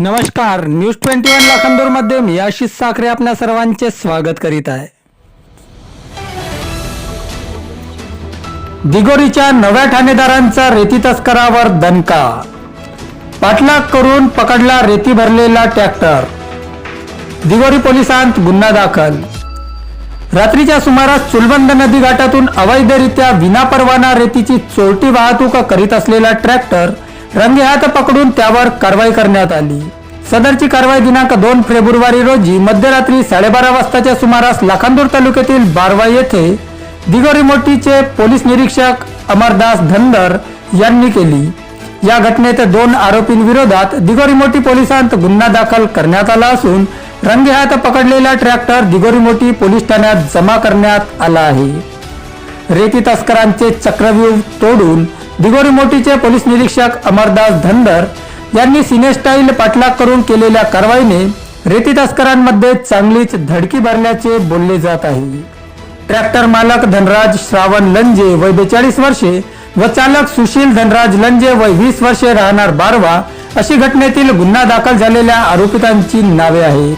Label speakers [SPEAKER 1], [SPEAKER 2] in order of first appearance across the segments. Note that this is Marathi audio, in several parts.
[SPEAKER 1] नमस्कार न्यूज ट्वेंटी वन लाखांदूरमध्ये मी आशिष साखरे आपल्या सर्वांचे स्वागत करीत आहे. दिगोरीच्या नव्या ठाणेदारांचा रेती तस्करावर दणका. पाठलाग करून पकडला रेती भरलेला ट्रॅक्टर. दिगोरी पोलिसांत गुन्हा दाखल. रात्रीच्या सुमारास चुलबंद नदी घाटातून अवैधरित्या विनापरवाना रेतीची चोरटी वाहतूक करीत असलेला ट्रॅक्टर रंगेहात पकडून त्यावर कारवाई करण्यात आली. सदरची कारवाई दिनांक दोन फेब्रुवारी रोजी मध्यरात्री साडेबारा वाजताच्या सुमारास लाखांदूर तालुक्यातील बारवा येथे दिगोरी मोठीचे पोलीस निरीक्षक अमरदास धनदर यांनी केली. या घटनेत दोन आरोपींविरोधात दिगोरी मोठी पोलिसांत गुन्हा दाखल करण्यात आला असून रंगेहात पकडलेला ट्रॅक्टर दिगोरी मोठी पोलीस ठाण्यात जमा करण्यात आला आहे. रेती तस्करांचे चक्रव्यूह तोडून दिगोरी मोठीचे पोलीस निरीक्षक अमरदास धनदर यांनी सिनेस्टाईल पाठलाग करून केलेल्या कारवाईने रेती तस्करांमध्ये चांगलीच धडकी भरल्याचे बोलले जात आहे. ट्रॅक्टर मालक धनराज श्रावण लंजे वय बेचाळीस वर्षे व चालक सुशील धनराज लंजे वय वीस वर्षे राहणार बारवा अशी घटनेतील गुन्हा दाखल झालेल्या आरोपितांची नावे आहेत.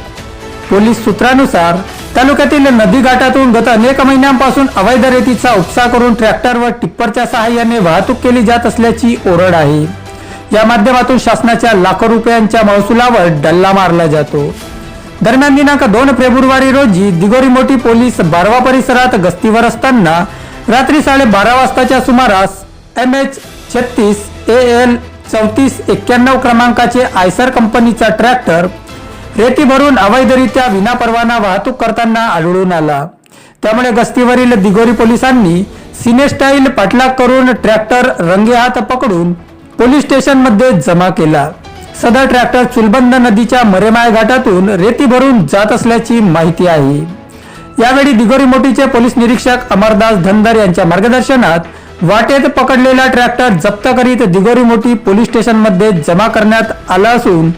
[SPEAKER 1] पोलीस सूत्रानुसार तालुक्यातील नदी घाटातून गत अनेक महिन्यांपासून अवैध रेतीचा उपसा करून ट्रॅक्टर व टिप्परच्या सहाय्याने वाहतूक केली जात असल्याची ओरड आहे. या माध्यमातून शासनाच्या लाखो रुपयांच्या महसुलावर डल्ला मारला जातो. दरम्यान दिनांक दोन फेब्रुवारी रोजी दिगोरी मोठी पोलीस बारवा परिसरात गस्तीवर असताना रात्री साडेबारा वाजताच्या सुमारास एम एच छत्तीस ए एल चौतीस एक्क्याण्णव क्रमांकाचे आयसर कंपनीचा ट्रॅक्टर रेती भरून अवैधरित्या विनापरवाना वाहतूक करताना आढळून आला. त्यामुळे गस्तीवरील दिगोरी पोलिसांनी सिनेस्टाईल पाठलाग करून ट्रॅक्टर रंगेहात पकडून पोलीस स्टेशनमध्ये जमा केला. सदर ट्रॅक्टर चुलबंद नदीच्या मरेमाय घाटातून रेती भरून जात असल्याची माहिती आहे. यावेळी दिगोरी मोठीचे पोलीस निरीक्षक अमरदास धनदर यांच्या मार्गदर्शनात वाटेत पकडलेला ट्रॅक्टर जप्त करीत दिगोरी मोठी पोलीस स्टेशनमध्ये जमा करण्यात आला असून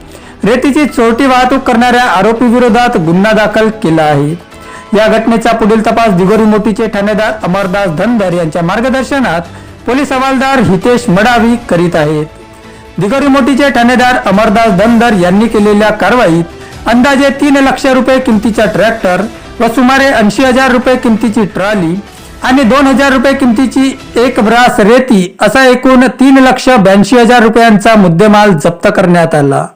[SPEAKER 1] रेतीची चोरटी वाहतूक करणाऱ्या आरोपी विरोधात गुन्हा दाखल केला आहे. या घटनेचा पुढील तपास दिगोरी मोठीचे ठाणेदार अमरदास धनधर यांच्या मार्गदर्शनात पोलीस हवालदार हितेश मडावी करीत आहेत. दिगोरी मोठीचे ठाणेदार अमरदास धनधर यांनी केलेल्या कारवाईत अंदाजे तीन लक्ष रुपये किमतीचा ट्रॅक्टर व सुमारे ऐंशी हजार रुपये किमतीची ट्रॉली आणि दोन हजार रुपये किमतीची एक ब्रास रेती असा एकूण तीन लक्ष ब्याऐंशी हजार रुपयांचा मुद्देमाल जप्त करण्यात आला.